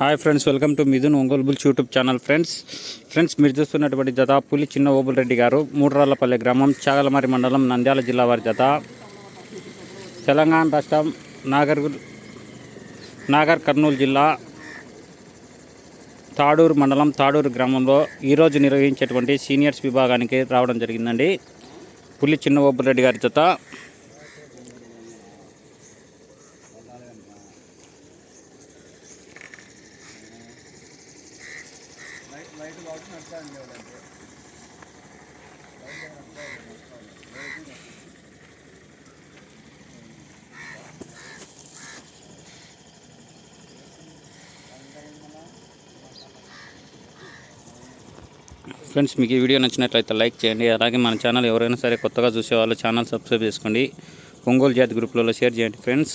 Hi friends welcome to Mithun Ongole bulls YouTube channel friends friends మీరు చూస్తున్నటువంటి జత పులి చిన్న ఓబుల్ రెడ్డి గారు మూడ్రాళ్ళపల్లె గ్రామం చాగలమారి మండలం నంద్యాల జిల్లా వారి జత. తెలంగాణ రాష్ట్రం నాగర్ నాగర్ కర్నూలు జిల్లా తాడూరు మండలం తాడూరు గ్రామంలో ఈరోజు నిర్వహించేటువంటి సీనియర్స్ విభాగానికి రావడం జరిగిందండి. పులి చిన్న ఓబుల్ రెడ్డి గారి జత. ఫ్రెండ్స్ మీకు ఈ వీడియో నచ్చినట్లయితే లైక్ చేయండి. అలాగే మన ఛానల్ ఎవరైనా సరే కొత్తగా చూసేవాళ్ళు ఛానల్ సబ్స్క్రైబ్ చేసుకోండి. ఒంగోలు జాతి గ్రూప్లలో షేర్ చేయండి. Friends